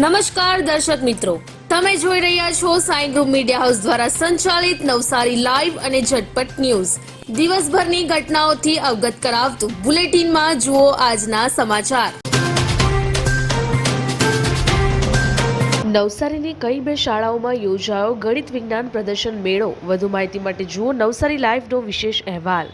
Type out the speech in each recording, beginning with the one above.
નમસ્કાર દર્શક મિત્રો. તમે જોઈ રહ્યા છો સાઈ ગ્રુપ મીડિયા હાઉસ દ્વારા સંચાલિત નવસારી લાઈવ અને ઝટપટ ન્યૂઝ. દિવસભરની ઘટનાઓથી અવગત કરાવતું બુલેટિનમાં જુઓ આજના સમાચાર. નવસારીની કઈ બે શાળાઓમાં યોજાયો ગણિત વિજ્ઞાન પ્રદર્શન મેળો? વધુ માહિતી માટે જુઓ નવસારી લાઈવનો વિશેષ અહેવાલ.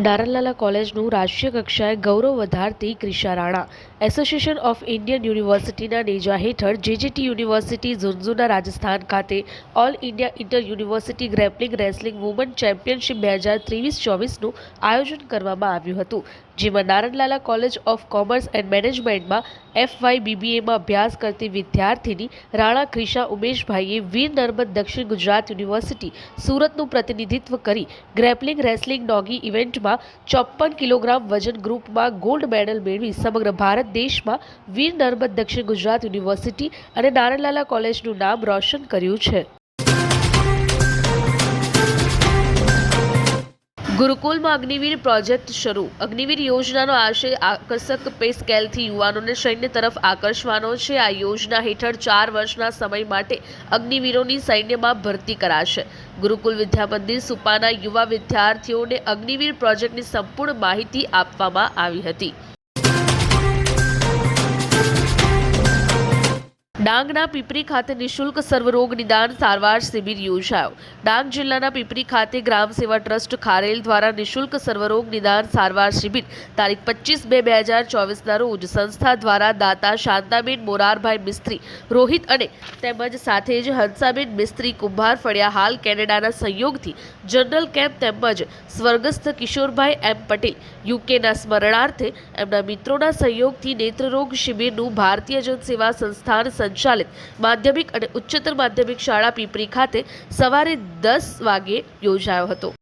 નારણલાલા કોલેજનું રાષ્ટ્રીય કક્ષાએ ગૌરવ વધારતી Krisha Rana. Association of Indian યુનિવર્સિટીના નેજા હેઠળ જેજેટી યુનિવર્સિટી ઝુંઝુના રાજસ્થાન ખાતે all India inter university grappling wrestling woman championship બે હજાર ત્રેવીસ ચોવીસનું આયોજન કરવામાં આવ્યું હતું, જેમાં Naranlala college of commerce and મેનેજમેન્ટમાં એફવાય બીબીએમાં અભ્યાસ કરતી વિદ્યાર્થીની રાણા ક્રિશા ઉમેશભાઈએ વીર નર્મદ દક્ષિણ ગુજરાત યુનિવર્સિટી સુરતનું પ્રતિનિધિત્વ કરી ગ્રેપલિંગ રેસલિંગ ડોગી ઇવેન્ટમાં ચોપ્પન કિલોગ્રામ વજન ગ્રુપમાં ગોલ્ડ મેડલ મેળવી સમગ્ર ભારત દેશમાં વીર નર્મદ દક્ષિણ ગુજરાત યુનિવર્સિટી અને નારણલાલા કોલેજનું નામ રોશન કર્યું છે. ગુરુકુલમાં અગ્નિવીર પ્રોજેક્ટ શરૂ. અગ્નિવીર યોજનાનો આશય આકર્ષક પે સ્કેલથી યુવાનોને સૈન્ય તરફ આકર્ષવાનો છે. આ યોજના હેઠળ ચાર વર્ષના સમય માટે અગ્નિવીરોની સૈન્યમાં ભરતી કરાશે. ગુરુકુલ વિદ્યામંદિર સુપાના યુવા વિદ્યાર્થીઓને અગ્નિવીર પ્રોજેક્ટની સંપૂર્ણ માહિતી આપવામાં આવી હતી. ડાંગના પીપરી ખાતે નિશુલ્ક સર્વરોગ નિદાન સારવાર શિબિર યોજાયો. ડાંગ જિલ્લાના પીપરી ખાતે ગ્રામ સેવા ટ્રસ્ટ ખારેલ દ્વારા નિશુલ્ક સર્વરોગ નિદાન સારવાર શિબિર તારીખ પચીસ બે બે હજાર ચોવીસના રોજ સંસ્થા દ્વારા દાતા શાંતાબેન મોરારભાઈ મિસ્ત્રી, રોહિત અને તેમજ સાથે જ હંસાબેન મિસ્ત્રી, કુંભાર ફળિયા હાલ કેનેડાના સહયોગથી જનરલ કેમ્પ તેમજ સ્વર્ગસ્થ કિશોરભાઈ એમ પટેલ, યુકેના સ્મરણાર્થે એમના મિત્રોના સહયોગથી નેત્રરોગ શિબિરનું ભારતીય જનસેવા સંસ્થાન સંચાલિત માધ્યમિક અને ઉચ્ચતર માધ્યમિક શાળા પીપરી ખાતે સવારે દસ વાગે યોજાયો હતો.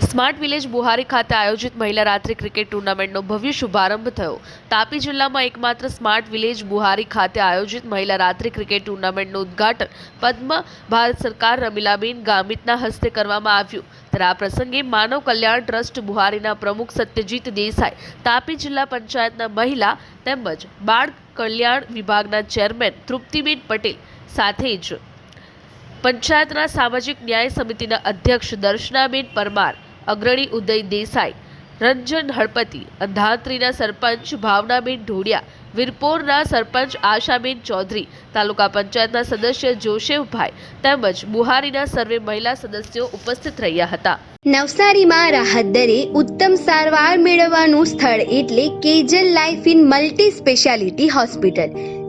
સ્માર્ટ વિલેજ બુહારી ખાતે આયોજિત મહિલા રાત્રિ ક્રિકેટ ટુર્નામેન્ટનો ભવ્ય શુભારંભ થયો. તાપી જિલ્લામાં એકમાત્ર સ્માર્ટ વિલેજ બુહારી ખાતે આયોજિત મહિલા રાત્રિ ક્રિકેટ ટુર્નામેન્ટનું ઉદ્ઘાટન પદ્મ ભારત સરકાર રમીલાબેન ગામિતના હસ્તે કરવામાં આવ્યું. ત્યારે આ પ્રસંગે માનવ કલ્યાણ ટ્રસ્ટ બુહારીના પ્રમુખ સત્યજીત દેસાઈ, તાપી જિલ્લા પંચાયતના મહિલા તેમજ બાળ કલ્યાણ વિભાગના ચેરમેન તૃપ્તિબેન પટેલ સાથે જ પંચાયતના સામાજિક ન્યાય સમિતિના અધ્યક્ષ દર્શનાબેન પરમાર, અગ્રણી ઉદય દેસાઈ, રંજન હળપતિ, અંધાત્રીના સરપંચ ભાવનાબેન ઢોડિયા વીરપોરના સરપંચ આશાબેન ચૌધરી, તાલુકા પંચાયતના સદસ્ય જોશેફભાઈ તેમજ બુહારીના સર્વે મહિલા સદસ્યો ઉપસ્થિત રહ્યા હતા. નવસારીમાં રાહત દરે ઉત્તમ સારવાર મેળવવાનું સ્થળ એટલે Kejal life in multi speciality hospital.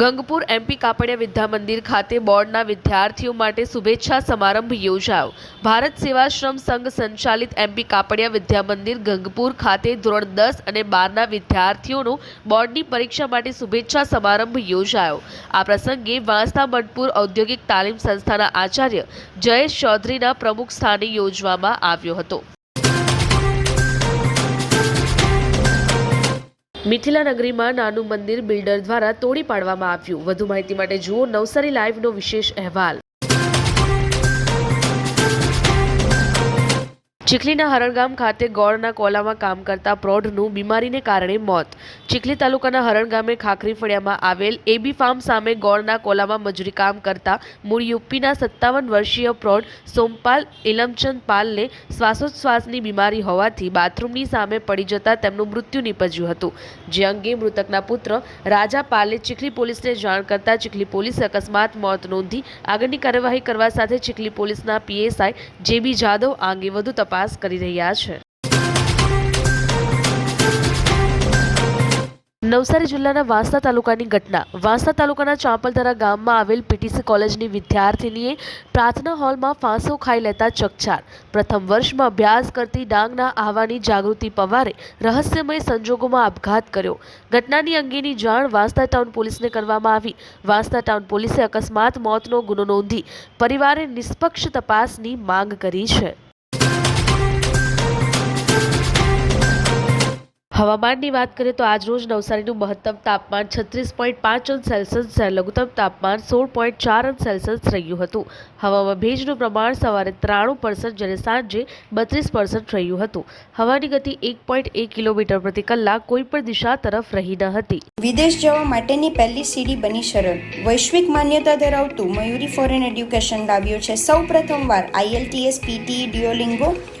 Gangpur MP Kapadia Vidya Mandir ખાતે બોર્ડના વિદ્યાર્થીઓ માટે શુભેચ્છા સમારંભ યોજાયો. ભારત સેવાશ્રમ સંઘ સંચાલિત એમપી કાપડિયા વિદ્યા મંદિર ગંગપુર ખાતે ધોરણ દસ અને બારના વિદ્યાર્થીઓનો બોર્ડની પરીક્ષા માટે શુભેચ્છા સમારંભ યોજાયો. આ પ્રસંગે વાંસદા મણપુર ઔદ્યોગિક તાલીમ સંસ્થાના આચાર્ય જયેશ ચૌધરીના પ્રમુખ સ્થાને યોજવામાં આવ્યો હતો. મિથિલા નગરીમાં નાનું મંદિર બિલ્ડર દ્વારા તોડી પાડવામાં આવ્યું. વધુ માહિતી માટે જુઓ નવસારી લાઈવનો વિશેષ અહેવાલ. ચીખલીના હરણગામ ખાતે ગોળના કોલામાં કામ કરતા પ્રૌઢનું બીમારીને કારણે મોત. ચીખલી તાલુકાના હરણગામે ખાખરી ફળિયામાં આવેલ એબી ફાર્મ સામે ગોળના કોલામાં મજૂરી કામ કરતા મૂળ યુપીના સત્તાવન વર્ષીય પ્રૌઢ સોમપાલ ઇલમચંદ પાલને શ્વાસોચ્છ્વાસની બીમારી હોવાથી બાથરૂમની સામે પડી જતા તેમનું મૃત્યુ નીપજ્યું હતું. જે અંગે મૃતકના પુત્ર રાજા પાલે ચીખલી પોલીસને જાણ કરતા ચીખલી પોલીસે અકસ્માત મોત નોંધી આગળની કાર્યવાહી કરવા સાથે ચીખલી પોલીસના પીએસઆઈ જેબી જાદવ આ અંગે વધુ તપાસ કરી રહ્યા છે. નવસારી જિલ્લાના વાંસદા તાલુકાની ઘટના. વાંસદા તાલુકાના ચાંપલધરા ગામમાં આવેલ પીટીસી કોલેજની વિદ્યાર્થીનીએ પ્રાર્થના હોલમાં ફાંસો ખાઈ લેતા ચકચાર. પ્રથમ વર્ષમાં અભ્યાસ કરતી ડાંગના આહવાની જાગૃતિ પવારે રહસ્યમય સંજોગોમાં આપઘાત કર્યો. ઘટનાની અંગેની જાણ વાંસદા ટાઉન પોલીસને કરવામાં આવી. વાંસદા ટાઉન પોલીસે અકસ્માત, મોતનો ગુનો નોંધી પરિવારે નિષ્પક્ષ તપાસની માંગ કરી છે. હવામાનની વાત કરીએ તો આજ રોજ નવસારીનું મહત્તમ તાપમાન છત્રીસ પોઈન્ટ પાંચ અંશ સેલ્સિયસ લઘુત્તમ તાપમાન સોળ પોઈન્ટ ચાર અંશ સેલ્સિયસ રહ્યું હતું. હવામાં ભેજનું પ્રમાણ સવારે ત્રાણું પર્સન્ટ જ્યારે સાંજે બત્રીસ પર્સન્ટ રહ્યું હતું. હવાની ગતિ એક પોઈન્ટ એક કિલોમીટર પ્રતિ કલાક કોઈપણ દિશા તરફ રહી ન હતી. વિદેશ જવા માટેની પહેલી સીડી બની સરળ વૈશ્વિક માન્યતા ધરાવતું મયુરી ફોરેન એડ્યુકેશન લાવ્યું છે. સૌ પ્રથમવાર આઈએલટીએસ પીટી ડિયોલિંગો